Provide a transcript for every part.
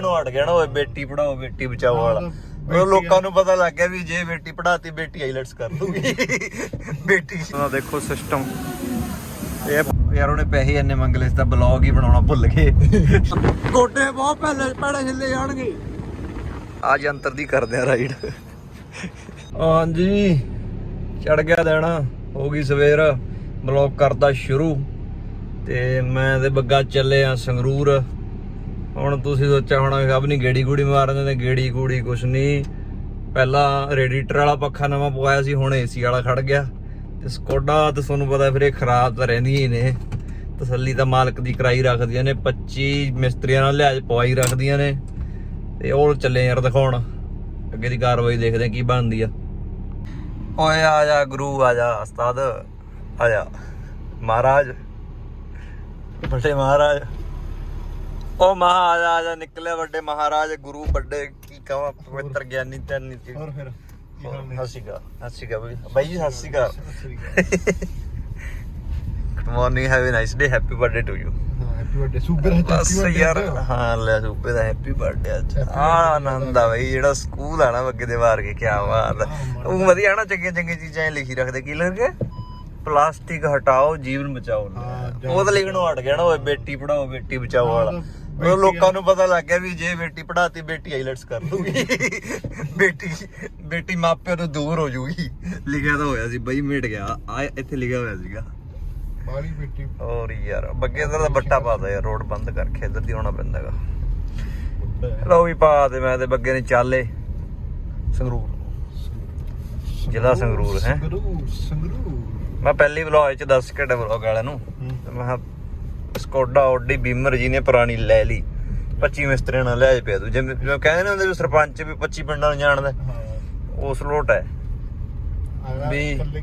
ਨੂੰ ਹਟ ਗਿਆ ਨਾ ਓਏ ਬੇਟੀ ਪੜਾਓ ਬੇਟੀ ਬਚਾਓ ਵਾਲਾ। ਉਹ ਲੋਕਾਂ ਨੂੰ ਪਤਾ ਲੱਗ ਗਿਆ ਵੀ ਜੇ ਬੇਟੀ ਪੜਾਤੀ ਬੇਟੀ ਆਈਲੈਟਸ ਕਰ ਲੂਗੀ ਬੇਟੀ ਉਹਦਾ ਦੇਖੋ ਸਿਸਟਮ ਇਹ ਯਾਰ ਉਹਨੇ ਪੈਸੇ ਇੰਨੇ ਮੰਗ ਲਏ ਤਾਂ ਬਲੌਗ ਹੀ ਬਣਾਉਣਾ ਭੁੱਲ ਗਏ। ਗੋਡੇ ਬਹੁਤ ਪਹਿਲੇ ਪੈੜੇ ਹਿੱਲੇ ਜਾਣਗੇ। ਆ ਜੰਤਰ ਦੀ ਕਰਦੇ ਆ ਰਾਈਡ ਹਾਂਜੀ। ਚੜ ਗਿਆ ਦਿਨ ਹੋ ਗਈ ਸਵੇਰ। ਬਲੌਗ ਕਰਦਾ ਸ਼ੁਰੂ। ਤੇ ਮੈਂ ਤੇ ਬੱਗਾ ਚੱਲੇ ਆ ਸੰਗਰੂਰ। ਹੁਣ ਤੁਸੀਂ ਸੋਚਿਆ ਹੋਣਾ ਵੀ ਸਭ ਨਹੀਂ ਗੇੜੀ ਗੂੜੀ ਮਾਰਦੇ ਨੇ ਗੇੜੀ ਗੂੜੀ ਕੁਛ ਨਹੀਂ ਪਹਿਲਾਂ ਰੇਡੀਏਟਰ ਵਾਲਾ ਪੱਖਾ ਨਵਾਂ ਪਵਾਇਆ ਸੀ, ਹੁਣ ਏਸੀ ਵਾਲਾ ਖੜ ਗਿਆ। ਤੇ ਸਕੋਡਾ ਤੇ ਤੁਹਾਨੂੰ ਪਤਾ ਫਿਰ ਇਹ ਖਰਾਬ ਤਾਂ ਰਹਿੰਦੀਆਂ ਹੀ ਨੇ। ਤਸੱਲੀ ਤਾਂ ਮਾਲਕ ਦੀ ਕਰਾਈ ਰੱਖਦੀਆਂ ਨੇ 25 ਮਿਸਤਰੀਆਂ ਨਾਲ ਲਿਆਜ ਪਵਾਈ ਰੱਖਦੀਆਂ ਨੇ। ਤੇ ਉਹ ਚੱਲੇ ਯਾਰ ਦਿਖਾਉਣ। ਅੱਗੇ ਦੀ ਕਾਰਵਾਈ ਦੇਖਦੇ ਕੀ ਬਣਦੀ ਆ। ਓਏ ਆ ਜਾ, ਗੁਰੂ ਆ ਜਾ, ਉਸਤਾਦ। ਆ ਜਾ। ਮਹਾਰਾਜ। ਵੱਡੇ ਮਹਾਰਾਜ। ਉਹ ਮਹਾਰਾਜ ਨਿਕਲੇ ਵੱਡੇ ਮਹਾਰਾਜ ਗੁਰੂ ਵੱਡੇ ਕੀ ਕਹਾਂ ਪਵਿੱਤਰ ਗਿਆਨੀ ਤੇ ਨੀਤੀ। ਹੋਰ ਫਿਰ ਕੀ ਹਾਲ ਨੇ? ਹਸੀਗਾ ਹਸੀਗਾ ਬਈ। ਬਾਈ ਜੀ ਹਸੀਗਾ। Good morning have a nice day happy birthday to you ਹਾਂ ਹੈਪੀ ਬਰਥਡੇ ਸੁਪਰ ਹੈ ਬਸ ਯਾਰ ਹਾਂ ਲੈ ਸੂਪੇ ਦਾ ਹੈਪੀ ਬਰਥਡੇ ਅੱਜ। Happy ਆ birthday ਆਨੰਦ ਆ ਬਈ ਜਿਹੜਾ ਸਕੂਲ ਆ ਨਾ ਅੱਗੇ ਦੇ ਵਾਰ ਕੇ ਕਿਆ ਬਾਤ ਉਹ ਵਧੀਆ ਨਾ ਚੰਗੀਆਂ ਚੰਗੀਆਂ ਚੀਜ਼ਾਂ ਲਿਖੀ ਰੱਖਦੇ। ਕੀ ਕੇ ਪਲਾਸਟਿਕ ਹਟਾਓ ਜੀਵਨ ਬਚਾਓ। ਉਹ ਤਾਂ ਲਿਖਣੋਂ ਹਟ ਗਿਆ ਨਾ ਓਏ ਬੇਟੀ ਪੜਾਓ ਬੇਟੀ ਬਚਾਓ ਵਾਲਾ। ਉਹ ਲੋਕਾਂ ਨੂੰ ਪਤਾ ਲੱਗ ਗਿਆ ਵੀ ਜੇ ਬੇਟੀ ਪੜਾਤੀ ਬੇਟੀ ਆਈਲੈਟਸ ਕਰ ਲੂਗੀ। ਬੇਟੀ ਬੇਟੀ ਮਾਪਿਆਂ ਤੋਂ ਦੂਰ ਹੋ ਜੂਗੀ। ਲਿਖਿਆ ਤਾਂ ਹੋਇਆ ਸੀ ਬਈ ਮਿਟ ਗਿਆ। ਆ ਇੱਥੇ ਲਿਖਿਆ ਹੋਇਆ ਸੀਗਾ। ਬਾਲੀ ਬੇਟੀ। ਹੋਰ ਯਾਰ ਬੱਗੇ ਦਾ ਬੱਟਾ ਪਾਦਾ ਯਾਰ ਰੋਡ ਬੰਦ ਕਰਕੇ ਇੱਧਰ ਦੀ ਆਉਣਾ ਪੈਂਦਾਗਾ ਲਓ ਵੀ ਪਾ ਦੇ ਮੈਂ ਤੇ ਬੱਗੇ ਨੇ ਚਾਲੇ। ਸੰਗਰੂਰ। ਜ਼ਿਲ੍ਹਾ ਸੰਗਰੂਰ, ਹੈਂ? ਸੰਗਰੂਰ ਸੰਗਰੂਰ। ਮੈਂ ਪਹਿਲੀ ਵਲੌਗ ਚ 10 ਘੰਟੇ ਵਲੌਗ ਵਾਲਿਆਂ ਨੂੰ। ਮੈਂ ਸਕੋਡਾ ਓਡੀ ਬੀਮਰ ਜੀ ਨੇ ਪੁਰਾਣੀ ਲੈ ਲਈ। 25 ਮਿਸਤਰੀਆਂ ਨਾਲ ਲਿਆਜ ਪਿਆ ਤੂੰ। ਜਿਵੇਂ ਜਿਵੇਂ ਕਹਿੰਦੇ ਨੇ ਹੁੰਦੇ ਵੀ ਸਰਪੰਚ ਵੀ 25 ਪਿੰਡਾਂ ਨੂੰ ਜਾਣਦਾ ਹਾਂ। ਉਸ ਲੋਟ ਹੈ। ਵੀ-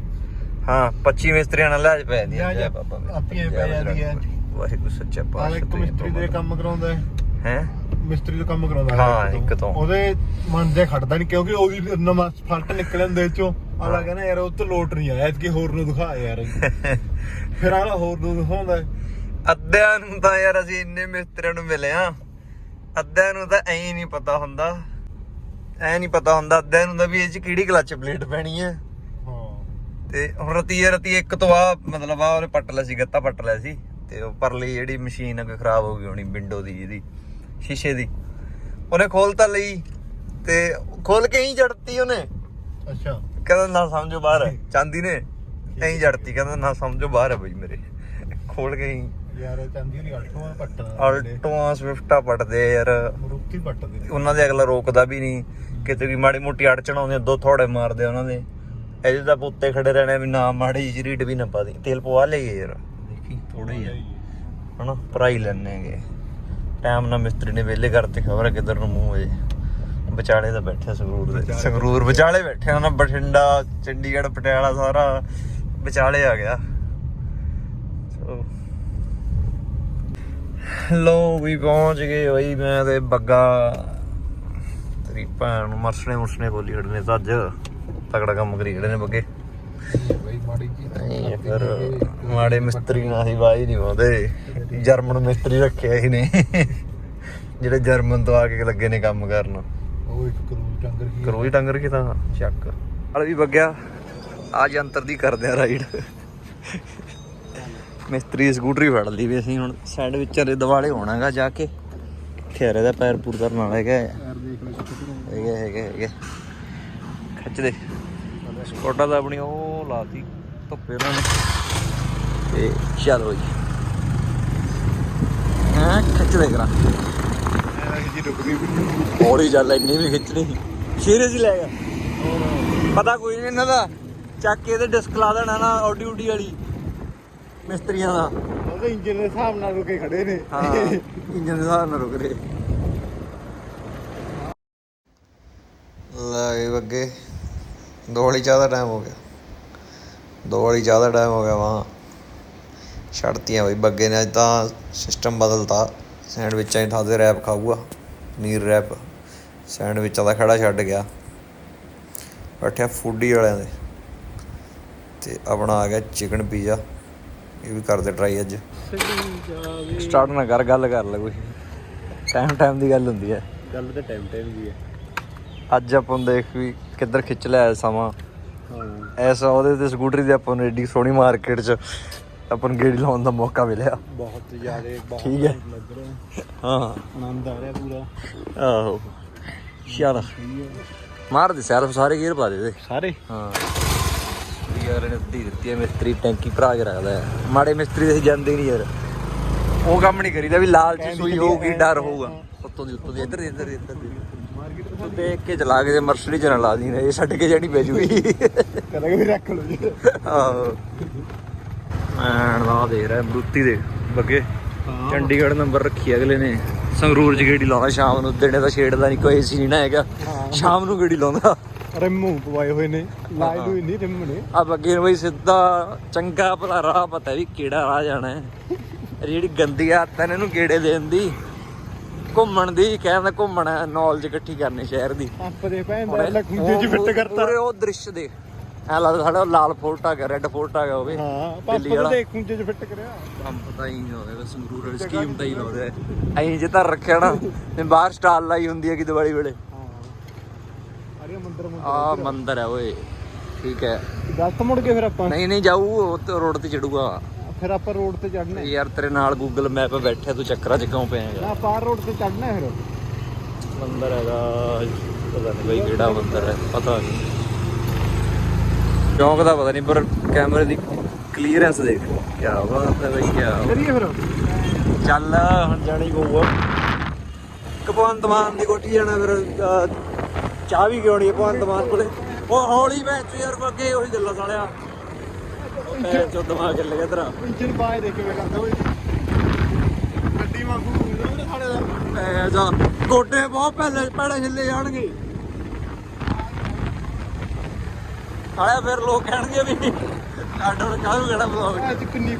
ਹਾਂ 25 ਮਿਸਤਰੀਆਂ ਨਾਲ ਲਿਆਜ ਪੈ ਦੀਆਂ ਲਿਹਾਜ਼ ਜੈ ਬਾਬਾ। ਆਪੀਆਂ ਪੈ। ਬਜਰੰਗ ਬਲੀ। ਵਾਹਿਗੁਰੂ ਸੱਚਾ ਪਾਤਸ਼ਾਹ ਇੱਕ ਮਿਸਤਰੀ ਦੇ ਕੰਮ ਕਰਾਉਂਦਾ ਹੈ। ਹੈ? ਮਿਸਤਰੀ ਦਾ ਕੰਮ ਕਰਾਉਂਦਾ ਹਾਂ, ਇੱਕ ਤੋਂ। ਉਹਦੇ ਮਨ ਦੇ ਖੜਦਾ ਨਹੀਂ ਕਿਉਂਕਿ ਉਹਦੀ ਨਵਾਂ ਫਲਟ ਨਿਕਲਣ ਦੇ ਚੋਂ। ਆਲਾ ਹਾਂ। ਕਹਿੰਦਾ ਯਾਰ ਉਹ ਤੋਂ ਲੋਟ ਨਹੀਂ ਆਇਆ। ਇਤਕੀ ਹੋਰ ਨੂੰ ਦਿਖਾ ਯਾਰ। ਫਿਰ ਆਲਾ ਹੋਰ ਨੂੰ ਦਿਖਾਉਂਦਾ ਹੈ। ਅੱਧਿਆਂ ਨੂੰ ਤਾਂ ਯਾਰ ਅਸੀਂ ਇੰਨੇ ਮਿਸਤਰੀਆਂ ਨੂੰ ਮਿਲੇ ਆ ਅੱਧਿਆਂ ਨੂੰ ਤਾਂ ਐਂ ਨਹੀਂ ਪਤਾ ਹੁੰਦਾ। ਐ ਨਹੀਂ ਪਤਾ ਹੁੰਦਾ ਅੱਧਿਆਂ ਨੂੰ ਤਾਂ ਵੀ ਇਹ ਚ ਕਿਹੜੀ ਕਲਚ ਪਲੇਟ ਪੈਣੀ ਹੈ। ਤੇ ਹੁਣ ਰਤੀ ਰਤੀ ਇੱਕ ਤੋਂ ਆ ਮਤਲਬ ਆ ਉਹਨੇ ਪੱਟ ਲਿਆ ਸੀ ਗੱਤਾ ਪੱਟ ਲਿਆ ਸੀ। ਤੇ ਉਹ ਪਰਲੀ ਜਿਹੜੀ ਮਸ਼ੀਨ ਕੋਈ ਖਰਾਬ ਹੋ ਗਈ ਹੋਣੀ ਵਿੰਡੋ ਦੀ ਇਹਦੀ ਸ਼ੀਸ਼ੇ ਦੀ। ਉਹਨੇ ਖੋਲ ਤਾਂ ਲਈ ਤੇ ਖੋਲ ਕੇ ਹੀ ਜੜਤੀ ਉਹਨੇ। ਅੱਛਾ। ਕਹਿੰਦਾ ਨਾ ਸਮਝੋ ਬਾਹਰ ਹੈ ਚਾਂਦੀ ਨੇ। ਐਂ ਜੜਤੀ ਕਹਿੰਦਾ ਨਾ ਸਮਝੋ ਬਾਹਰ ਹੈ ਬਈ ਮੇਰੇ। ਖੋਲ ਕੇ ਹੀ ਯਾਰ ਚਾਂਦੀ ਦੀ ਅਲਟੋਆਂ ਪੱਟਣਾ ਆਲਟੋਆਂ ਸਵਿਫਟਾਂ ਪੱਟਦੇ ਆ ਯਾਰ। ਮਰੂਤੀ ਪੱਟਦੇ ਉਹਨਾਂ ਦੇ ਅਗਲਾ ਰੋਕਦਾ ਵੀ ਨਹੀਂ। ਕਿਤੇ ਵੀ ਮਾੜੀ ਮੋਟੀ ਅੜਚਣ ਆਉਂਦੀ ਦੋ ਥੋੜੇ ਮਾਰਦੇ ਉਹਨਾਂ ਦੇ। ਇਹਦੇ ਤਾਂ ਪੁੱਤੇ ਖੜੇ ਰਹਿਣੇ ਵੀ ਨਾ ਮਾੜੀ ਜਿਹੀ ਰੀਡ ਵੀ ਨਾ ਪਾ ਦੀ ਤੇਲ ਪਵਾ ਲਈਏ ਯਾਰ। ਦੇਖੀ ਥੋੜਾ ਹੀ ਹਨਾ ਭਰਾਈ ਲੈਣੇਗੇ ਟਾਈਮ ਨਾਲ ਮਿਸਤਰੀ ਨੇ ਵਿਹਲੇ ਕਰਤੇ ਖਬਰ ਕਿੱਧਰ ਨੂੰ ਮੂੰਹ ਹੋ ਜੇ ਵਿਚਾਲੇ ਤਾਂ ਬੈਠੇ ਸੰਗਰੂਰ ਦੇ। ਸੰਗਰੂਰ ਵਿਚਾਲੇ ਬੈਠੇ ਨਾ ਬਠਿੰਡਾ ਚੰਡੀਗੜ੍ਹ ਪਟਿਆਲਾ ਸਾਰਾ ਵਿਚਾਲੇ ਆ ਗਿਆ। ਸੋ ਲੋ ਵੀ ਪਹੁੰਚ ਗਏ ਬਈ ਮੈਂ ਤੇ ਬੱਗਾ ਤੇਰੀ ਭੈਣ ਨੂੰ ਮਰਸਣੇ ਮੁਰਸਣੇ ਬੋਲੀ ਖੜੇ ਨੇ ਤਾਂ ਅੱਜ। ਤਕੜਾ ਕੰਮ ਕਰੀ ਖੜੇ ਨੇ ਬੱਗੇ। ਬਈ ਮਾੜੀ ਜੀ ਨਹੀਂ ਫਿਰ ਮਾੜੇ ਮਿਸਤਰੀ ਨਾਲ ਹੀ ਵਾਈ ਨਹੀਂ ਆਉਂਦੇ ਜਰਮਨ ਮਿਸਤਰੀ ਰੱਖਿਆ ਹੀ ਨੇ। ਜਿਹੜੇ ਜਰਮਨ ਤੋਂ ਆ ਕੇ ਲੱਗੇ ਨੇ ਕੰਮ ਕਰਨ। ਉਹ ਇੱਕ ਕਰੂਜ਼ ਟੰਗਰ ਕੀ ਕਰੋਈ ਟੰਗਰ ਕੀ ਤਾਂ ਚੱਕ। ਹਲ ਵੀ ਬੱਗਿਆ ਆ ਜੰਤਰ ਦੀ ਕਰਦੇ ਆ ਰਾਈਡ। ਮਿਸਤਰੀ ਸਕੂਟਰੀ ਫੜ ਲਈ ਵੀ ਅਸੀਂ ਹੁਣ ਸੈਂਡਵਿਚਰ ਦੇ ਦਿਵਾਲੇ ਹੋਣਾਗਾ ਜਾ ਕੇ। ਖੇਰੇ ਦਾ ਪੈਰ ਪੂਰ ਕਰਨ ਵਾਲਾ ਹੈਗਾ ਯਾਰ ਦੇਖ ਲੈ ਕਿੱਥੇ ਹੈਗੇ ਹੈਗੇ ਹੈਗੇ। ਖਿੱਚ ਦੇ। ਸਕੋਟਾ ਤਾਂ ਆਪਣੀ ਉਹ ਲਾਤੀ ਧੁੱਪੇ ਉਹਨਾਂ ਨੇ। ਤੇ ਚਲੋ ਜੀ ਹਾਂ ਖਿੱਚ ਦੇ ਕਰਾਂ। ਜੀ ਰੁਕਦੀ ਵੀ ਹੌਲੀ ਚੱਲ ਇੰਨੀ ਵੀ ਖਿੱਚਣੀ ਸੀਰੀਅਸ ਹੀ ਲੈ ਗਿਆ। ਪਤਾ ਕੋਈ ਨਹੀਂ ਇਹਨਾਂ ਦਾ। ਚੱਕ ਕੇ ਇਹਦੇ ਡਿਸਕ ਲਾ ਦੇਣਾ ਨਾ ਆਡੀ ਉਡੀ ਵਾਲੀ। ਮਿਸਤਰੀਆਂ ਦਾ। ਉਹਦੇ ਇੰਜਨ ਦੇ ਹਿਸਾਬ ਨਾਲ ਰੁਕੇ ਖੜੇ ਨੇ। ਹਾਂ ਇੰਜਨ ਦੇ ਹਿਸਾਬ ਨਾਲ ਰੁਕ ਰਹੇ। ਲੈ ਅੱਗੇ ਦੋ ਵਾਲੀ ਚਾਹ ਦਾ ਟਾਈਮ ਹੋ ਗਿਆ। ਦੋ ਵਾਲੀ ਚਾਹ ਦਾ ਟਾਈਮ ਹੋ ਗਿਆ ਵਾਂ। ਛੱਡਤੀਆਂ ਬਈ ਬੱਗੇ ਨੇ ਅੱਜ ਤਾਂ ਸਿਸਟਮ ਬਦਲਤਾ। ਸੈਂਡਵਿਚਾਂ ਦੀ ਥਾਂ ਤੇ ਰੈਪ ਖਾਊਗਾ ਪਨੀਰ ਰੈਪ ਸੈਂਡਵਿਚਾਂ ਦਾ ਖੜਾ ਛੱਡ ਗਿਆ। ਬੈਠਿਆ ਫੂਡੀ ਵਾਲਿਆਂ ਦੇ। ਤੇ ਆਪਣਾ ਆ ਗਿਆ ਚਿਕਨ ਪੀਜ਼ਾ ਇਹ ਵੀ ਕਰਦੇ ਟਰਾਈ ਅੱਜ। ਸਟਾਰਟ ਨਾ ਕਰ ਗੱਲ ਕਰ ਲੈ ਕੋਈ। ਟਾਈਮ ਟਾਈਮ ਦੀ ਗੱਲ ਹੁੰਦੀ ਹੈ। ਗੱਲ ਤਾਂ ਟਾਈਮ ਟਾਈਮ ਦੀ ਹੈ। ਅੱਜ ਆਪਾਂ ਨੂੰ ਦੇਖ ਵੀ ਕਿੱਧਰ ਖਿੱਚ ਲਿਆ ਸਮਾਂ। ਹਾਂ। ਐਸਾ ਉਹਦੇ ਤੇ ਸਕੂਟਰੀ ਦੇ ਆਪਾਂ ਨੂੰ ਏਡੀ ਸੋਹਣੀ ਮਾਰਕੀਟ 'ਚ ਆਪਾਂ ਨੂੰ ਗੇੜੀ ਲਾਉਣ ਦਾ ਮੌਕਾ ਮਿਲਿਆ। ਬਹੁਤ ਜ਼ਿਆਦਾ ਬਹੁਤ ਠੀਕ ਹੈ। ਲੱਗ ਰਿਹਾ। ਹਾਂ। ਆਨੰਦ ਆ ਰਿਹਾ ਪੂਰਾ। ਆਹੋ। ਚੱਲ। ਮਾਰ ਦੇ ਸੈਲਫ ਸਾਰੇ ਗੇਅਰ ਪਾ ਦੇ ਦੇ ਸਾਰੇ? ਹਾਂ। ਯਾਰ ਇਹਨੇ ਦਿੱਤੀ ਦਿੱਤੀ ਹੈ ਮਿਸਤਰੀ ਟੈਂਕੀ ਭਰਾ ਕੇ ਰੱਖਦਾ ਹੈ। ਮਾੜੇ ਮਿਸਤਰੀ ਦੇ ਜਾਂਦੇ ਨਹੀਂ ਯਾਰ। ਉਹ ਕੰਮ ਨਹੀਂ ਕਰੀਦਾ ਵੀ ਲਾਲ ਚ ਸੂਈ ਹੋਊਗੀ ਡਰ ਹੋਊਗਾ। ਉੱਤੋਂ ਦੀ ਉੱਤੋਂ ਦੀ ਇੱਧਰ ਦੀ ਇੱਧਰ ਦੀ ਇੱਧਰ ਦੀ। ਤੂੰ ਦੇਖ ਕੇ ਚਲਾ ਕੇ ਜੇ ਮਰਸਡੀ ਚ ਨਾ ਲਾ ਦੀ ਇਹ ਛੱਡ ਕੇ ਜਾਣੀ ਪੈ ਜੂਗੀ। ਕਰਾਂਗੇ ਵੀ ਰੱਖ ਲਓ ਜੀ। ਆਹੋ। ਮੈਂ ਦਾ ਦੇਖ ਰਿਹਾ ਮਰੂਤੀ ਦੇ ਬੱਗੇ। ਚੰਡੀਗੜ੍ਹ ਨੰਬਰ ਰੱਖੀ ਅਗਲੇ ਨੇ। ਸੰਗਰੂਰ ਚ ਗੇੜੀ ਲਾਉਣਾ ਸ਼ਾਮ ਨੂੰ ਦਿਨੇ ਤਾਂ ਛੇੜਦਾ ਨਹੀਂ ਕੋਈ ਏਸੀ ਨਹੀਂ ਨਾ ਹੈਗਾ। ਸ਼ਾਮ ਨੂੰ ਗੇੜੀ ਲਾਉਂਦਾ। ਰਿਮੂ ਪਵਾਏ ਹੋਏ ਨੇ ਲਾਈ ਹੋਈ ਨਹੀਂ ਰਿਮ ਨੇ। ਆ ਬੱਗੇ ਨੂੰ ਬਈ ਸਿੱਧਾ ਚੰਗਾ ਭਲਾ ਰਾਹ ਪਤਾ ਵੀ ਕਿਹੜਾ ਰਾਹ ਜਾਣਾ ਹੈ। ਜਿਹੜੀ ਗੰਦੀ ਆਦਤ ਹੈ ਨਾ ਇਹਨੂੰ ਗੇੜੇ ਦੇਣ ਦੀ। ਘੁੰਮਣ ਦੀ ਕਹਿੰਦਾ ਘੁੰਮਣਾ ਨੌਲੇਜ ਇਕੱਠੀ ਕਰਨੀ ਸ਼ਹਿਰ ਦੀ। ਦੇ ਭੈਣ ਦਾ ਲਖੂਜੇ ਚ ਫਿੱਟ ਕਰਤਾ। ਉਹ ਦ੍ਰਿਸ਼ ਦੇ। ਐ ਲੱਗਦਾ ਸਾਡਾ ਲਾਲ ਫੋਰਟ ਆ ਗਿਆ ਰੈੱਡ ਫੋਰਟ ਆ ਗਿਆ ਹੋਵੇ ਹਾਂ ਪੰਪ ਵਾਲਾ। ਦੇਖ ਖੁੰਝੇ ਚ ਫਿੱਟ ਕਰਿਆ। ਪੰਪ ਤਾਂ ਹੀ ਹੋਵੇ ਬਸ ਸੰਗਰੂਰ ਸਕੀਮ ਤਾਂ ਹੀ ਲਾਉਂਦੇ ਐਂ ਜੇ ਤਾਂ ਰੱਖਿਆ ਨਾ ਤੇ ਬਾਹਰ ਸਟਾਲ ਲਾਈ ਹੁੰਦੀ ਹੈ ਕਿ ਦੀਵਾਲੀ ਵੇਲੇ। ਅਰੇ ਮੰਦਰ ਆ ਮੰਦਰ ਹੈ ਓਏ। ਠੀਕ ਹੈ। ਗਲਤ ਮੁੜ ਕੇ ਫਿਰ ਆਪਾਂ। ਨਹੀਂ ਨਹੀਂ ਜਾਊ ਉਹ ਰੋਡ ਤੇ ਚੜੂਗਾ। ਫਿਰ ਆਪਾਂ ਰੋਡ ਤੇ ਚੜਨਾ ਯਾਰ ਤੇਰੇ ਨਾਲ ਗੂਗਲ ਮੈਪ ਬੈਠਿਆ ਤੂੰ ਚੱਕਰਾਂ ਚ ਕਿਉਂ ਪਿਆ ਨਾ ਪਾਰ ਰੋਡ ਤੇ ਚੜਨਾ ਫਿਰ। ਮੰਦਰ ਹੈਗਾ ਪਤਾ ਨਹੀਂ ਬਈ ਕਿਹੜਾ ਮੰਦਰ ਹੈ ਪਤਾ ਨਹੀਂ। ਚੌਂਕ ਦਾ ਪਤਾ ਨਹੀਂ ਪਰ ਕੈਮਰੇ ਦੀ ਕਲੀਅਰੈਂਸ ਦੇਖ। ਕੀ ਬਾਤ ਹੈ ਬਈ ਕੀ ਕਰੀਏ ਫਿਰ। ਚੱਲ ਹੁਣ ਜਾਣੀ ਪਊਗਾ। ਕਪਵੰਤ ਮਾਨ ਦੀ ਕੋਠੀ ਜਾਣਾ ਫਿਰ ਚਾਹ ਵੀ ਕਿਉਣੀ ਭਗਵੰਤ ਮਾਨ ਕੋਲੇ? ਉਹ ਹੌਲੀ ਵਿੱਚ ਯਾਰ ਅੱਗੇ ਉਹੀ ਗੱਲਾਂ ਸਾਲਿਆ। ਮੈਂ ਚੋ ਦਿਮਾਗ ਚੱਲ ਗਿਆ ਤੇਰਾ। ਇੰਜਨ ਪਾਏ ਦੇਖ ਕੇ ਕਰਦਾ ਓਏ। ਗੱਡੀ ਵਾਂਗੂ ਉਹਨੇ ਸਾਡੇ ਦਾ। ਐ ਜਾ ਗੋਡੇ ਬਹੁਤ ਪਹਿਲੇ ਪਹਿਲੇ ਹਿੱਲੇ ਜਾਣਗੇ। ਆਇਆ ਫਿਰ ਲੋਕ ਕਹਿਣਗੇ ਵੀ ਆਡੋ ਕਾਹਨੂੰ ਕਿਹੜਾ ਬਲੌਗ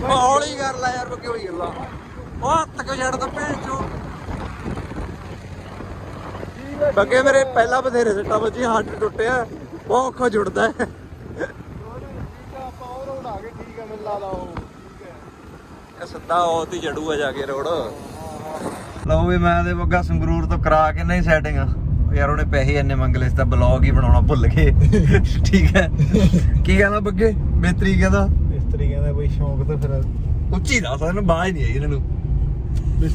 ਹੌਲੀ ਕਰ ਲੈ ਯਾਰ ਬੱਕੇ ਹੋਈ ਗੱਲਾਂ। ਉਹ ਹੱਥ ਕਿਉਂ ਛੱਡ ਤਾ ਭੈਣ ਚੋ? ਬੱਕੇ ਮੇਰੇ ਪਹਿਲਾਂ ਬਥੇਰੇ ਸੱਟਾਂ ਵੱਜੀ ਹੱਡ ਟੁੱਟਿਆ ਬਹੁਤ ਔਖਾ ਜੁੜਦਾ ਹੈ। ਇਹ ਸਿੱਧਾ ਉਹ ਤੇ ਚੜੂਗਾ ਜਾ ਕੇ ਰੋਡ। ਲਓ ਵੀ ਮੈਂ ਤੇ ਬੱਗਾ ਸੰਗਰੂਰ ਤੋਂ ਕਰਾ ਕੇ ਨਹੀਂ ਸੈਟਿੰਗ। ਯਾਰ ਉਹਨੇ ਪੈਸੇ ਇੰਨੇ ਮੰਗ ਲਏ ਸੀ ਤਾਂ ਬਲੌਗ ਹੀ ਬਣਾਉਣਾ ਭੁੱਲ ਗਏ। ਠੀਕ ਹੈ। ਕੀ ਕਹਿੰਦਾ ਬੱਗੇ? ਮੇਤਰੀ ਕਹਿੰਦਾ? ਮਿਸਤਰੀ ਕਹਿੰਦਾ ਬਈ ਸ਼ੌਂਕ ਤਾਂ ਫਿਰ ਉੱਚੀ ਦੱਸ ਇਹਨੂੰ ਬਾਜ ਨਹੀਂ ਆਈ ਇਹਨਾਂ। ਨੂੰ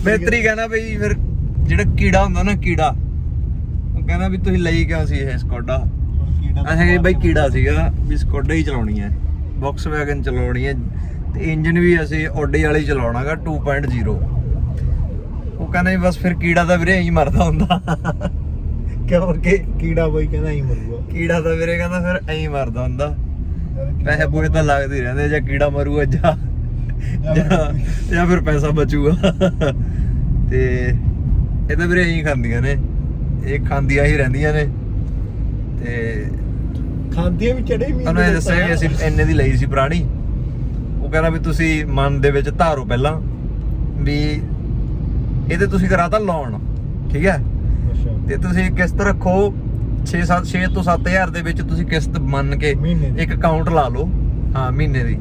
ਮੇਤਰੀ ਕਹਿੰਦਾ ਬਈ ਫਿਰ ਜਿਹੜਾ ਕੀੜਾ ਹੁੰਦਾ ਨਾ ਕੀੜਾ ਕਹਿੰਦਾ ਵੀ ਤੁਸੀਂ ਲਈ ਕਿਉਂ ਸੀ ਇਹ ਸਕੋਡਾ? ਅਸੀਂ ਕਿਹਾ ਬਈ ਕੀੜਾ ਸੀਗਾ ਵੀ ਸਕੋਡਾ ਹੀ ਚਲਾਉਣੀ ਹੈ। ਬਾਕਸ ਵੈਗਨ ਚਲਾਉਣੀ ਹੈ। ਤੇ ਇੰਜਨ ਵੀ ਅਸੀਂ ਓਡੀ ਵਾਲੀ ਚਲਾਉਣਾਗਾ 2.0 ਉਹ ਕਹਿੰਦਾ ਵੀ ਬਸ ਫਿਰ ਕੀੜਾ ਤਾਂ ਵੀਰੇ ਐਂ ਹੀ ਮਰਦਾ ਹੁੰਦਾ। ਕਿਉਂਕਿ ਕੀੜਾ ਬਈ ਕਹਿੰਦਾ ਹੀ ਮਰੂਗਾ। ਕੀੜਾ ਤਾਂ ਵੀਰੇ ਕਹਿੰਦਾ ਫਿਰ ਐਂ ਮਰਦਾ ਹੁੰਦਾ। ਪੈਸੇ ਪੂਏ ਤਾਂ ਲੱਗਦੇ ਰਹਿੰਦੇ ਜਾਂ ਕੀੜਾ ਮਰੂਗਾ ਜਾਂ ਜਾਂ ਜਾਂ ਫਿਰ ਪੈਸਾ ਬਚੂਗਾ। ਤੇ ਇਹ ਤਾਂ ਵੀਰੇ ਐਂ ਹੀ ਖਾਂਦੀਆਂ ਨੇ। ਇਹ ਖਾਂਦੀਆਂ ਹੀ ਰਹਿੰਦੀਆਂ ਨੇ। ਤੇ ਖਾਂਦੀਆਂ ਵੀ ਚੜੇ ਮੀਂਹ ਉਹਨੇ ਇਹ ਦੱਸਿਆ ਵੀ ਅਸੀਂ ਇੰਨੇ ਦੀ ਲਈ ਸੀ ਪੁਰਾਣੀ। ਉਹ ਕਹਿੰਦਾ ਵੀ ਤੁਸੀਂ ਮਨ ਦੇ ਵਿੱਚ ਧਾਰੋ ਪਹਿਲਾਂ ਵੀ ਇਹਦੇ ਤੁਸੀਂ ਕਰਾਤਾ ਲੋਨ ਠੀਕ ਹੈ? ਤੇ ਤੁਸੀਂ ਕਿਸ਼ਤ ਰੱਖੋ 6 7 6 ਤੋਂ 7000 ਦੇ ਵਿੱਚ ਤੁਸੀਂ ਕਿਸ਼ਤ ਮੰਨ ਕੇ। ਇੱਕ ਅਕਾਊਂਟ ਲਾ ਲਓ ਹਾਂ ਮਹੀਨੇ ਦੀ।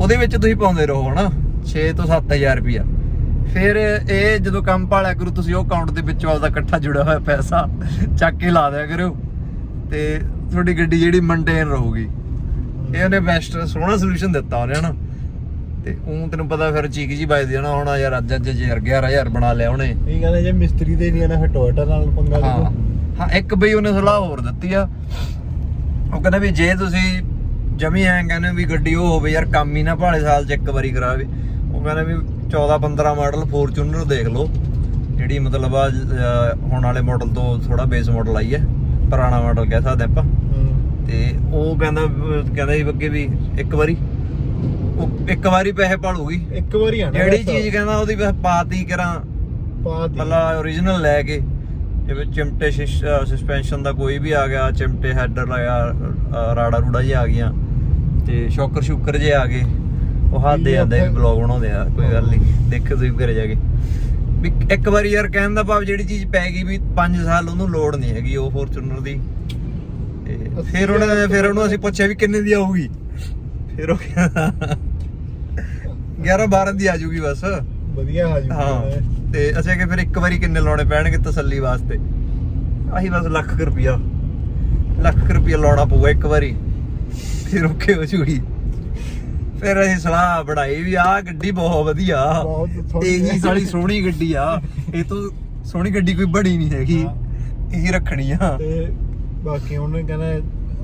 ਉਹਦੇ ਵਿੱਚ ਤੁਸੀਂ ਪਾਉਂਦੇ ਰਹੋ ਹਨਾ 6 ਤੋਂ 7000 ਰੁਪਿਆ ਫਿਰ ਇਹ ਜਦੋਂ ਕੰਮ ਭਾਲਿਆ ਕਰੂ ਤੁਸੀਂ ਉਹ ਅਕਾਊਂਟ ਦੇ ਵਿੱਚੋਂ ਆਪਦਾ ਇਕੱਠਾ ਜੁੜਿਆ ਹੋਇਆ ਪੈਸਾ ਚੱਕ ਕੇ ਲਾ ਦਿਆ ਕਰਿਓ। ਤੇ ਤੁਹਾਡੀ ਗੱਡੀ ਜਿਹੜੀ ਮੇਨਟੇਨ ਰਹੂਗੀ। ਇਹ ਉਹਨੇ ਬੈਸਟ ਸੋਹਣਾ ਸੋਲੂਸ਼ਨ ਦਿੱਤਾ ਉਹਨੇ ਹਨਾ। ਤੇ ਉਹ ਤੈਨੂੰ ਪਤਾ ਫਿਰ ਚੀਕ ਜੀ ਵੱਜਦੀ ਨਾ ਹੁਣ ਯਾਰ ਅੱਜ ਅੱਜ ਜੇ 11000 ਬਣਾ ਲਿਆ ਉਹਨੇ। ਇਹ ਕਹਿੰਦਾ ਜੇ ਮਿਸਤਰੀ ਦੇ ਨਹੀਂ ਆਣਾ ਫਿਰ ਟੋਇਟਾ ਨਾਲ ਪੰਗਾ ਲਓ ਹਾਂ ਇੱਕ ਬਈ ਉਹਨੇ ਸਲਾਹ ਹੋਰ ਦਿੱਤੀ ਆ। ਉਹ ਕਹਿੰਦਾ ਵੀ ਜੇ ਤੁਸੀਂ ਜਮੀ ਐਂ ਕਹਿੰਦੇ ਵੀ ਗੱਡੀ ਉਹ ਹੋਵੇ ਯਾਰ ਕੰਮ ਹੀ ਨਾ ਭਾਲੇ ਸਾਲ ਚ ਇੱਕ ਵਾਰੀ ਕਰਾਵੇ। ਉਹ ਕਹਿੰਦਾ ਵੀ 14 15 ਮਾਡਲ ਫੋਰਚੂਨਰ ਦੇਖ ਲਓ। ਜਿਹੜੀ ਮਤਲਬ ਆ ਹੁਣ ਵਾਲੇ ਮਾਡਲ ਤੋਂ ਥੋੜਾ ਬੇਸ ਮਾਡਲ ਆਈ ਹੈ। ਪੁਰਾਣਾ ਮਾਡਲ ਕਹਿ ਸਕਦੇ ਆਪਾਂ। ਤੇ ਉਹ ਕਹਿੰਦਾ ਕਹਿੰਦਾ ਜੀ ਅੱਗੇ ਵੀ ਇੱਕ ਵਾਰੀ। ਉਹ ਇੱਕ ਵਾਰੀ ਪੈਸੇ ਭਾਲੂਗੀ। ਇੱਕ ਵਾਰੀ ਆਣਾ ਜਿਹੜੀ ਚੀਜ਼ ਕਹਿੰਦਾ ਉਹਦੀ ਬਸ ਪਾਤੀ ਕਰਾਂ। ਪਾ ਦੀ ਪਹਿਲਾਂ origignal ਲੈ ਕੇ। ਜਿਵੇਂ ਚਿਮਟੇ ਸਸਪੈਂਸ਼ਨ ਦਾ ਕੋਈ ਵੀ ਆ ਗਿਆ ਚਿਮਟੇ ਹੈਡਰ ਲਾਇਆ ਰਾੜਾ ਰੂੜਾ ਜਿਹਾ ਆ ਗਈਆਂ। ਤੇ ਸ਼ੌਕਰ ਸ਼ੁਕਰ ਜੇ ਆ ਗਏ। ਉਹ ਹੱਥ ਦੇ ਜਾਂਦੇ ਵੀ ਬਲੌਗ ਬਣਾਉਂਦੇ ਆ ਕੋਈ ਗੱਲ ਨਹੀਂ ਦੇਖੋ ਤੁਸੀਂ ਘਰੇ ਜਾ ਕੇ। ਵੀ ਇੱਕ ਵਾਰੀ ਯਾਰ ਕਹਿਣ ਦਾ ਭਾਵ ਜਿਹੜੀ ਚੀਜ਼ ਪੈ ਗਈ ਵੀ 5 ਸਾਲ ਉਹਨੂੰ ਲੋੜ ਨਹੀਂ ਹੈਗੀ ਉਹ ਫੋਰਚੂਨਰ ਦੀ। ਤੇ ਫਿਰ ਉਹਨੇ ਫਿਰ ਉਹਨੂੰ ਅਸੀਂ ਪੁੱਛਿਆ ਵੀ ਕਿੰਨੇ ਦੀ ਆਊਗੀ। ਫਿਰ ਉਹ ਕਹਿੰਦਾ 11 12 ਦੀ ਆ ਜੂਗੀ ਬਸ। ਵਧੀਆ ਆ ਜੂਗਾ ਹਾਂ ਤੇ ਅਸੀਂ ਕਿ ਫਿਰ ਇੱਕ ਵਾਰੀ ਕਿੰਨੇ ਲਾਉਣੇ ਪੈਣਗੇ ਤਸੱਲੀ ਵਾਸਤੇ। ਆਹੀ ਬਸ ਲੱਖ ਰੁਪਿਆ ਲੱਖ ਰੁਪਿਆ ਲਾਉਣਾ ਪਊਗਾ ਇੱਕ ਵਾਰੀ। ਫਿਰ ਓਕੇ ਹੋ ਜੂਗੀ ਫਿਰ ਅਸੀਂ ਸਲਾਹ ਬਣਾਈ ਵੀ ਆਹ ਗੱਡੀ ਬਹੁਤ ਵਧੀਆ। ਬਹੁਤ ਸੋਹਣੀ ਇਹੀ। ਸਾਲੀ ਸੋਹਣੀ ਗੱਡੀ ਆ। ਇਹ ਤੋਂ ਸੋਹਣੀ ਗੱਡੀ ਕੋਈ ਬਣੀ ਨਹੀਂ ਹੈਗੀ। ਇਹੀ ਰੱਖਣੀ ਆ। ਤੇ ਬਾਕੀ ਉਹਨੇ ਕਹਿੰਦਾ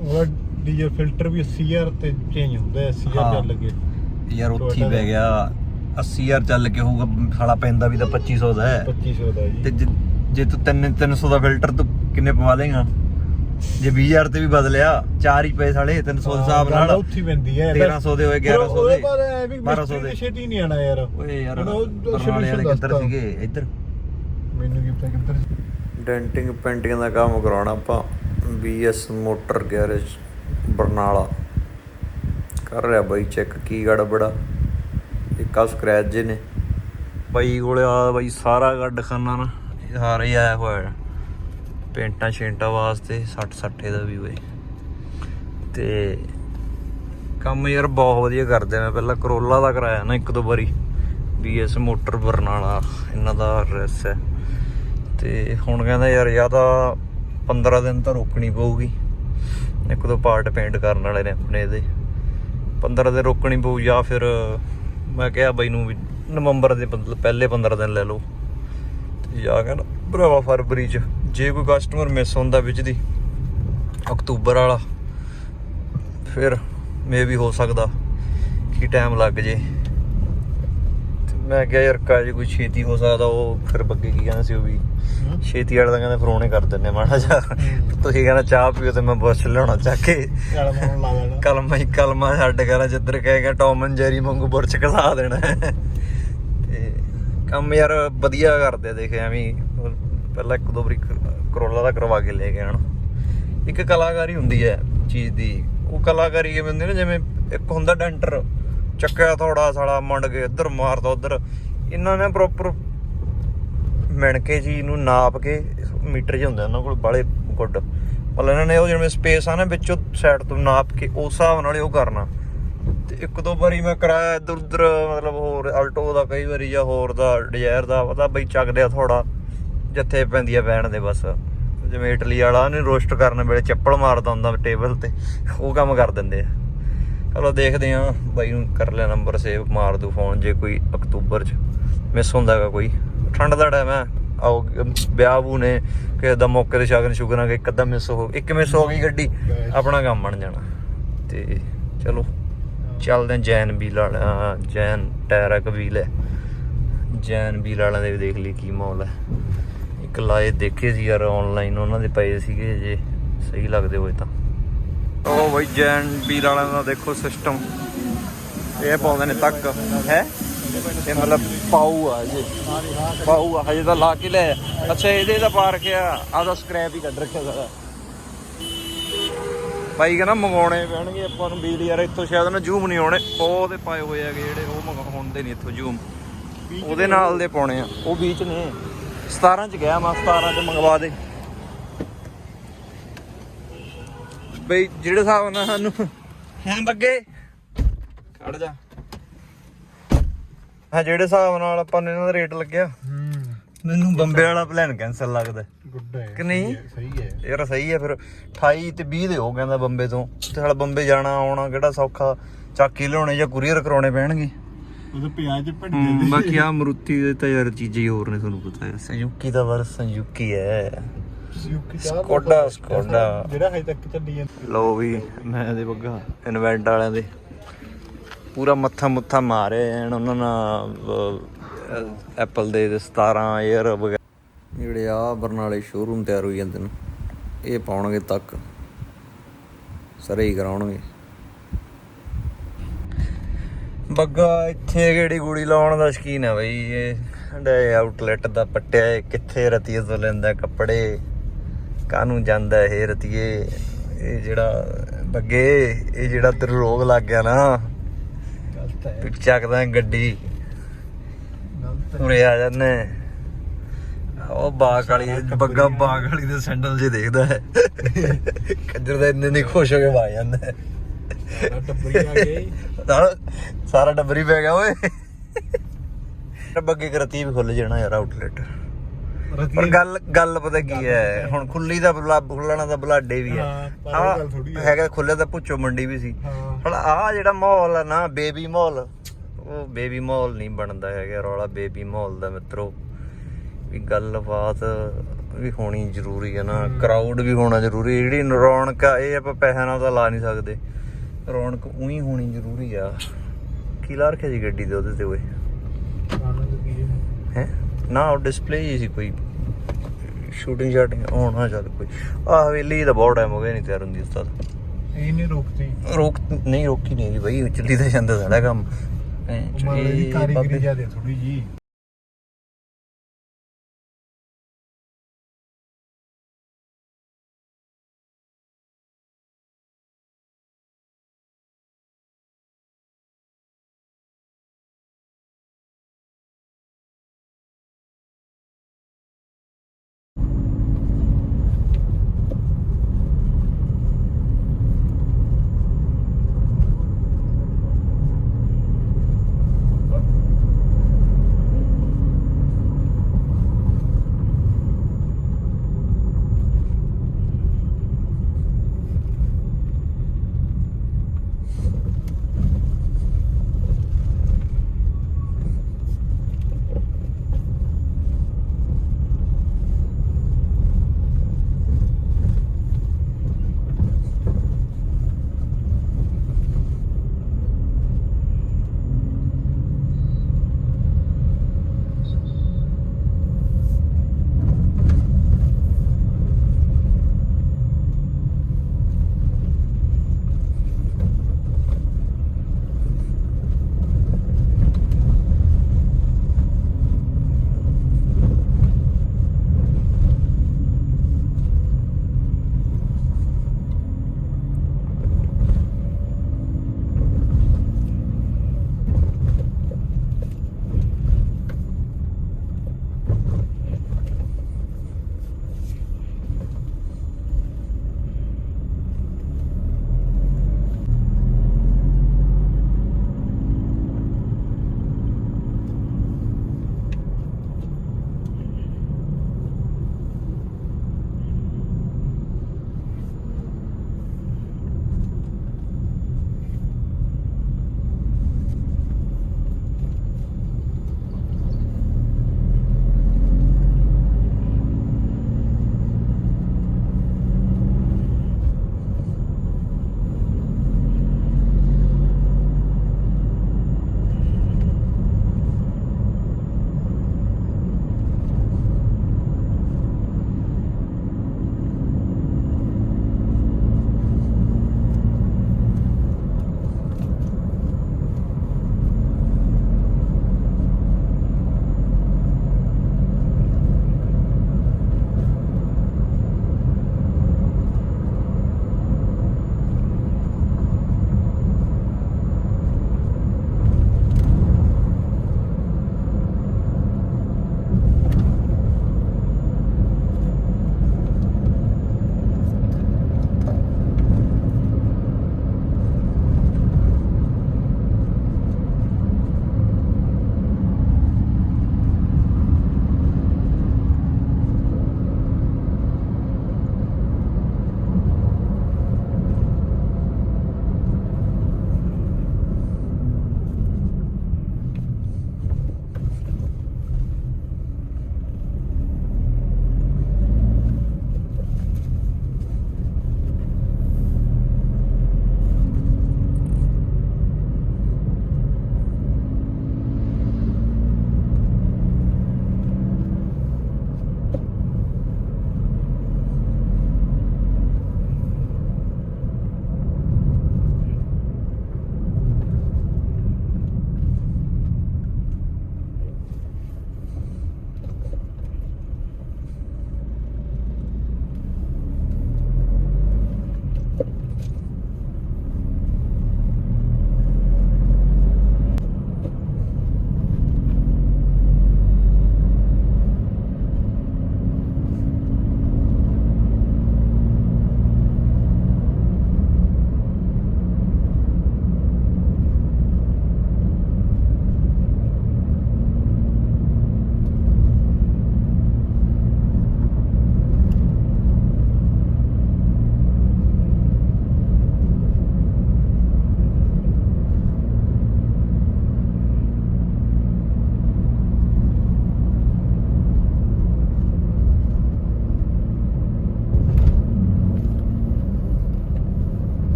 ਉਹਦਾ ਡੀਜ਼ਲ ਫਿਲਟਰ ਵੀ 80000 ਤੇ ਚੇਂਜ ਹੁੰਦਾ ਹੈ 80000 ਹਾਂ। ਚੱਲ ਲੱਗੇ ਯਾਰ ਉੱਥੇ ਹੀ ਪੈ ਗਿਆ। 80000 ਚੱਲ ਕੇ ਹੋਊਗਾ ਸਾਲਾ ਪੈਂਦਾ ਵੀ ਤਾਂ 2500 ਦਾ ਹੈ। 2500 ਦਾ ਤੇ ਜੀ ਜੇ- ਜੇ ਤੂੰ 3 300 ਦਾ ਫਿਲਟਰ ਤੂੰ ਕਿੰਨੇ ਪਵਾ ਲੇਗਾ ਜੇ 20000 ਤੇ ਵੀ ਬਦਲਿਆ 4 ਹੀ ਪਏ ਸਾਲੇ 300 ਦੇ ਹਿਸਾਬ ਨਾਲ। ਉੱਥੇ ਪੈਂਦੀ ਹੈ। 1300 ਦੇ ਹੋਏ 1100 ਦੇ। ਬਾਅਦ ਐ ਵੀ 1200 1200 ਦੇ। ਦੇ। ਛੇਤੀ ਨਹੀਂ ਆਣਾ ਯਾਰ। ਓਏ ਯਾਰ ਬਰਨਾਲੇ ਵਾਲੇ ਕਿੱਧਰ। ਸੀਗੇ? ਇੱਧਰ। ਮੈਨੂੰ ਕੀ ਪਤਾ ਕਿੱਧਰ ਡੈਂਟਿੰਗ ਪੇਂਟਿੰਗ ਦਾ ਕੰਮ ਕਰਾਉਣਾ ਆਪਾਂ। BS motor garage Barnala. ਕਰ ਰਿਹਾ ਬਾਈ ਚੈੱਕ ਕੀ ਗੜਬੜਾ ਇੱਕ ਆ ਸਕ੍ਰੈਚ ਜੇ ਨੇ। ਬਾਈ ਕੋਲੇ ਆ ਬਾਈ ਸਾਰਾ ਗੱਡ ਖਾਨਾ ਨਾ ਸਾਰਾ ਹੀ ਆਇਆ ਹੋਇਆ ਹੈ। ਪੇਂਟਾਂ ਛੇਂਟਾਂ ਵਾਸਤੇ 60 60 ਦਾ ਵੀ ਹੋਏ ਤੇ ਕੰਮ ਯਾਰ ਬਹੁਤ ਵਧੀਆ ਕਰਦੇ ਮੈਂ ਪਹਿਲਾਂ ਕਰੋਲਾ ਦਾ ਕਰਾਇਆ ਨਾ ਇੱਕ ਦੋ ਵਾਰੀ। ਬੀਐਸ ਮੋਟਰ ਬਰਨਾਲਾ ਇਹਨਾਂ ਦਾ ਰੈਸ ਹੈ। ਤੇ ਹੁਣ ਕਹਿੰਦਾ ਯਾਰ ਜਾਂ ਤਾਂ 15 ਦਿਨ ਤਾਂ ਰੋਕਣੀ ਪਊਗੀ। ਇੱਕ ਦੋ ਪਾਰਟ ਪੇਂਟ ਕਰਨ ਵਾਲੇ ਨੇ ਆਪਣੇ ਇਹਦੇ। 15 ਦਿਨ ਰੋਕਣੀ ਪਊ ਜਾਂ ਫਿਰ ਮੈਂ ਕਿਹਾ ਬਾਈ ਨੂੰ ਵੀ ਨਵੰਬਰ ਦੇ ਪਹਿਲੇ 15 ਦਿਨ ਲੈ ਲਓ। ਤੇ ਜਾ ਕਹਿੰਦਾ ਭਰਾਵਾ ਫਰਵਰੀ ਚ ਜੇ ਕੋਈ ਕਸਟਮਰ ਮਿਸ ਹੁੰਦਾ ਵਿੱਚ ਦੀ ਅਕਤੂਬਰ ਵਾਲਾ ਫਿਰ ਮੇ ਵੀ ਹੋ ਸਕਦਾ ਕਿ ਟਾਈਮ ਲੱਗ ਜੇ। ਮੈਂ ਕਿਹਾ ਯਾਰ ਕਾਜ ਕੋਈ ਛੇਤੀ ਹੋ ਸਕਦਾ ਉਹ ਫਿਰ ਬੱਗੇ ਕੀ ਕਹਿੰਦਾ ਸੀ ਉਹ ਵੀ ਛੇਤੀ ਵਾਲਾ ਤਾਂ ਕਹਿੰਦਾ ਫਿਰ ਉਹਨੇ ਕਰ ਦਿੰਨੇ ਮਾੜਾ ਜਿਹਾ। ਤੁਸੀਂ ਕਹਿੰਦਾ ਚਾਹ ਪੀਓ ਤੇ ਮੈਂ ਬੁਰਸ਼ ਲਿਆਉਣਾ ਚੱਕ ਕੇ। ਕਾਲਾ ਕਲਮਾ ਹੀ ਕਲਮਾ ਛੱਡ ਕਰਾਂ ਜਿੱਧਰ ਕਹੇਗਾ ਟੌਮ ਐਂਡ ਜੈਰੀ ਵਾਂਗੂ ਬੁਰਸ਼ ਕਸਾ ਦੇਣਾ। ਤੇ ਕੰਮ ਯਾਰ ਵਧੀਆ ਕਰਦੇ ਆ ਦੇਖ ਐਵੇਂ ਹੀ। ਪਹਿਲਾਂ ਇੱਕ ਦੋ ਵਾਰੀ ਕਰੋਲਾ ਦਾ ਕਰਵਾ ਕੇ ਲੈ ਕੇ ਆਣ ਇੱਕ ਕਲਾਕਾਰੀ ਹੁੰਦੀ ਹੈ ਚੀਜ਼ ਦੀ। ਉਹ ਕਲਾਕਾਰੀ ਕਿਵੇਂ ਹੁੰਦੀ ਨਾ, ਜਿਵੇਂ ਇੱਕ ਹੁੰਦਾ ਡੈਂਟਰ, ਚੱਕਿਆ ਥੋੜਾ ਸਾਲਾ, ਮੰਡ ਕੇ ਇੱਧਰ, ਮਾਰਦਾ ਉੱਧਰ। ਇਹਨਾਂ ਨੇ ਪ੍ਰੋਪਰ ਮਿਣਕੇ ਚੀਜ਼ ਨੂੰ ਨਾਪ ਕੇ ਮੀਟਰ ਜਿਹਾ ਹੁੰਦਾ ਉਹਨਾਂ ਕੋਲ ਬਾਲੇ ਗੁੱਡ। ਮਤਲਬ ਇਹਨਾਂ ਨੇ ਉਹ ਜਿਵੇਂ ਸਪੇਸ ਆ ਨਾ, ਵਿੱਚੋਂ ਸਾਈਡ ਤੋਂ ਨਾਪ ਕੇ ਉਸ ਹਿਸਾਬ ਨਾਲ ਹੀ ਉਹ ਕਰਨਾ। ਤੇ ਇੱਕ ਦੋ ਵਾਰੀ ਮੈਂ ਕਰਾਇਆ ਇੱਧਰ ਉੱਧਰ ਮਤਲਬ ਹੋਰ ਅਲਟੋ ਦਾ ਕਈ ਵਾਰੀ ਜਾਂ ਹੋਰ ਦਾ ਡਿਜ਼ਾਇਰ ਦਾ, ਪਤਾ ਬਈ ਚੱਕ ਲਿਆ ਥੋੜਾ ਜਿੱਥੇ ਪੈਂਦੀ ਆ ਬੈਣ ਦੇ ਬਸ। ਜਿਵੇਂ ਇਟਲੀ ਵਾਲਾ, ਉਹਨੂੰ ਰੋਸਟ ਕਰਨ ਵੇਲੇ ਚੱਪਲ ਮਾਰਦਾ ਹੁੰਦਾ ਟੇਬਲ ਤੇ। ਉਹ ਕੰਮ ਕਰ ਦਿੰਦੇ ਆ। ਚਲੋ ਦੇਖਦੇ ਆ ਬਾਈ ਨੂੰ ਕਰ ਲਿਆ ਨੰਬਰ ਸੇਵ, ਮਾਰ ਦੂ ਫੋਨ ਜੇ ਕੋਈ ਅਕਤੂਬਰ ਚ। ਮਿਸ ਹੁੰਦਾਗਾ ਕੋਈ। ਠੰਡ ਦਾ ਟਾਈਮ ਹੈ। ਆਓ, ਵਿਆਹ ਵੂ ਨੇ, ਕਿਸੇ ਦਾ ਮੌਕੇ ਤੇ ਸ਼ਗਨ ਸ਼ੁਗਰਾਂ ਕਿ ਇੱਕ ਅੱਧਾ ਮਿਸ ਹੋ, ਇੱਕ ਮਿਸ ਹੋ ਗਈ ਗੱਡੀ, ਆਪਣਾ ਕੰਮ ਬਣ ਜਾਣਾ। ਤੇ ਚਲੋ, ਚੱਲਦੇ ਹਾਂ ਜੈਨ ਵੀਲ ਵਾਲਾ, ਜੈਨ ਟਾਇਰਕ ਵੀਲ ਹੈ। ਜੈਨ ਵੀਲ ਵਾਲਿਆਂ ਦੇ ਵੀ ਦੇਖ ਲਈ ਕੀ ਮੌਲ ਹੈ। ਇੱਕ ਲਾਏ ਦੇਖੇ ਸੀ ਯਾਰ ਆਨਲਾਈਨ ਉਹਨਾਂ ਦੇ ਪਏ ਸੀਗੇ ਜੇ ਸਹੀ ਲੱਗਦੇ ਹੋਏ ਤਾਂ। ਉਹ ਬਈ ਜੈਨ ਵੀਲ ਵਾਲਿਆਂ ਦਾ ਦੇਖੋ ਸਿਸਟਮ ਇਹ ਪਾਉਂਦੇ ਨੇ ਤੱਕ ਹੈ? ਇਹ ਮਤਲਬ ਪਾਉ ਆ ਜੇ ਪਾਉ ਆ ਹਜੇ ਤਾਂ ਲਾ ਕੇ ਲੈ। ਅੱਛਾ ਇਹਦੇ ਦਾ ਪਾਰਕ ਆ ਆਦਾ ਸਕ੍ਰੈਪ ਹੀ ਕੱਢ ਰੱਖਿਆ ਸਾਰਾ। ਭਾਈ ਕਹਿੰਦਾ ਮੰਗਾਉਣੇ ਪੈਣਗੇ ਆਪਾਂ ਨੂੰ ਬਿਜਲੀ ਯਾਰ ਇੱਥੋਂ ਸ਼ਾਇਦ ਨਾ ਜੂਮ ਨਹੀਂ ਆਉਣੇ। ਉਹ ਉਹਦੇ ਪਾਏ ਹੋਏ ਹੈਗੇ ਜਿਹੜੇ ਉਹ ਮੰਗਾਉਂਦੇ ਨਹੀਂ ਇੱਥੋਂ ਜੂਮ ਉਹਦੇ ਨਾਲ ਦੇ ਪਾਉਣੇ ਆ। ਉਹ ਬੀਚ ਨੇ। 17 ਚ ਗਿਆ ਮੈਂ 17 ਚ ਮੰਗਵਾ ਦੇ। ਬਈ ਜਿਹੜੇ ਹਿਸਾਬ ਨਾਲ ਸਾਨੂੰ ਹਾਂ ਬੱਗੇ ਖੜ ਜਾ। ਹਾਂ ਜਿਹੜੇ ਹਿਸਾਬ ਨਾਲ ਆਪਾਂ ਨੂੰ ਇਹਨਾਂ ਦਾ ਰੇਟ ਲੱਗਿਆ। ਮੈਨੂੰ ਬੰਬੇ ਵਾਲਾ ਪਲਾਨ ਕੈਨਸਲ ਲੱਗਦਾ। ਗੁੱਡ ਹੈ ਕਿ ਨਹੀਂ? ਸਹੀ ਹੈ ਯਾਰ ਸਹੀ ਹੈ ਫਿਰ। 28 ਤੇ 20 ਦੇ ਹੋ ਕਹਿੰਦਾ ਬੰਬੇ ਤੋਂ। ਤੇ ਬੰਬੇ ਜਾਣਾ ਆਉਣਾ ਕਿਹੜਾ ਸੌਖਾ? ਚੱਕ ਲਿਆਉਣੇ ਜਾਂ ਕੁਰੀਅਰ ਕਰਾਉਣੇ ਪੈਣਗੇ। ਉਹਦੇ ਪਿਆਜ਼ ਚ ਭੱਜ ਹਮ, ਬਾਕੀ ਆ ਮਰੂਤੀ ਦੇ ਤਾਂ ਯਾਰ ਚੀਜ਼ਾਂ ਹੀ ਹੋਰ ਨੇ ਤੁਹਾਨੂੰ ਪਤਾ ਹੈ। ਸੰਯੁਕੀ ਦਾ ਵਰ ਸੰਯੁਕੀ ਹੈ। Skoda, Skoda. ਜਿਹੜਾ ਹਜੇ ਤੱਕ ਚੱਲੀ ਜਾਂਦਾ ਲੋ ਵੀ ਮੈਂ ਦੇ ਬੱਗਾ ਇਨਵੈਂਟ ਵਾਲਿਆਂ ਦੇ। ਪੂਰਾ ਮੱਥਾ ਮੁੱਥਾ ਮਾਰੇ ਐਨ ਉਹਨਾਂ ਨਾਲ ਐਪਲ ਦੇ 17 에ਅਰ ਵਗੈਰਾ ਜਿਹੜੇ ਆ ਬਰਨਾਲੇ ਸ਼ੋਰੂਮ ਤਿਆਰ ਹੋਈ ਜਾਂਦੇ ਨੇ ਇਹ ਪਾਉਣਗੇ ਤੱਕ। ਸਾਰੇ ਹੀ ਕਰਾਉਣਗੇ। ਬੱਗਾ ਇੱਥੇ ਕਿਹੜੀ ਗੂੜੀ ਲਾਉਣ ਦਾ ਸ਼ਕੀਨ ਹੈ ਬਈ? ਇਹ ਡੇ ਆਊਟਲੈਟ ਦਾ ਪੱਟਿਆ ਕਿੱਥੇ ਰਤੀਏ ਤੋਂ ਲੈਂਦਾ ਕੱਪੜੇ? ਕਾਹਨੂੰ ਜਾਂਦਾ ਇਹ ਰਤੀਏ? ਇਹ ਜਿਹੜਾ ਬੱਗੇ ਇਹ ਜਿਹੜਾ ਤੇਰੇ ਰੋਗ ਲੱਗ ਗਿਆ ਨਾ। ਗਲਤ ਹੈ। ਤੂੰ ਚੱਕਦਾ ਗੱਡੀ। ਉਰੇ ਆ ਜਾਂਦੇ ਉਹ ਬਾਗ ਵਾਲੀ ਬੱਗਾ ਬਾਗ ਵਾਲੀ ਦੇ ਸੈਂਡਲ ਜੇ ਦੇਖਦਾ ਹੈ ਕੰਜਰ ਦਾ ਇੰਨੇ ਨਹੀਂ ਖੁਸ਼ ਹੋ ਕੇ ਵਾ ਜਾਂਦਾ ਟੱਬਰੀ ਆ ਗਈ ਨਾਲ ਸਾਰਾ ਡੱਬਰੀ ਪੈ ਗਿਆ ਓਏ। ਬੱਗੇ ਕਰਤੀ ਵੀ ਖੁੱਲ ਜਾਣਾ ਯਾਰ ਆਊਟਲੈਟ ਪਰ ਗੱਲ ਗੱਲ ਪਤਾ ਕੀ ਹੈ ਹੁਣ ਖੁੱਲੀ ਦਾ ਬਲਾ ਖੁੱਲਣਾ ਦਾ ਬਲਾਡੇ ਵੀ ਹੈ। ਹਾਂ, ਹੈ। ਹੈਗਾ ਖੁੱਲੇ ਦਾ ਪੁੱਛੋ ਮੰਡੀ ਵੀ ਸੀ। ਹਾਂ। ਹੁਣ ਆ ਜਿਹੜਾ ਮਾਹੌਲ ਆ ਨਾ ਬੇਬੀ ਮਾਹੌਲ ਉਹ ਬੇਬੀ ਮਾਹੌਲ ਨਹੀਂ ਬਣਦਾ ਹੈਗਾ ਰੌਲਾ ਬੇਬੀ ਮਾਹੌਲ ਦਾ ਮਿੱਤਰੋ। ਵੀ ਗੱਲਬਾਤ ਵੀ ਹੋਣੀ ਜ਼ਰੂਰੀ ਹੈ ਨਾ ਕਰਾਊਡ ਵੀ ਹੋਣਾ ਜ਼ਰੂਰੀ ਹੈ। ਜਿਹੜੀ ਰੌਣਕ ਆ ਇਹ ਆਪਾਂ ਪੈਸਿਆਂ ਨਾਲ ਤਾਂ ਲਾ ਨਹੀਂ ਸਕਦੇ। ਰੌਣਕ ਉਹੀ ਹੋਣੀ ਜ਼ਰੂਰੀ ਆ। ਕੀ ਲਾ ਰੱਖਿਆ ਜੀ ਗੱਡੀ ਦੇ ਉਹਦੇ ਤੇ ਓਏ? ਕੀ ਹੈ? ਨਾ ਉਹ ਡਿਸਪਲੇ ਹੀ ਸੀ ਕੋਈ। ਸ਼ੂਟਿੰਗ ਸ਼ਾਟਿੰਗ ਹੋਣਾ ਚੱਲ ਕੋਈ। ਆ ਹਵੇਲੀ ਦਾ ਬਹੁਤ ਟਾਈਮ ਹੋ ਗਿਆ ਨਹੀਂ ਤਿਆਰ ਹੁੰਦੀ ਉਸਤਾਦ। ਇਹ ਨਹੀਂ ਰੁਕਦੀ ਰੋਕ ਨਹੀਂ ਰੋਕੀ ਨਹੀਂ ਗਈ ਬਈ ਚੱਲੀ ਤਾਂ ਜਾਂਦਾ ਸਾਡਾ ਕੰਮ। ਇਹ ਕਾਰੀਗਰੀ ਜ਼ਿਆਦਾ ਥੋੜੀ ਜੀ।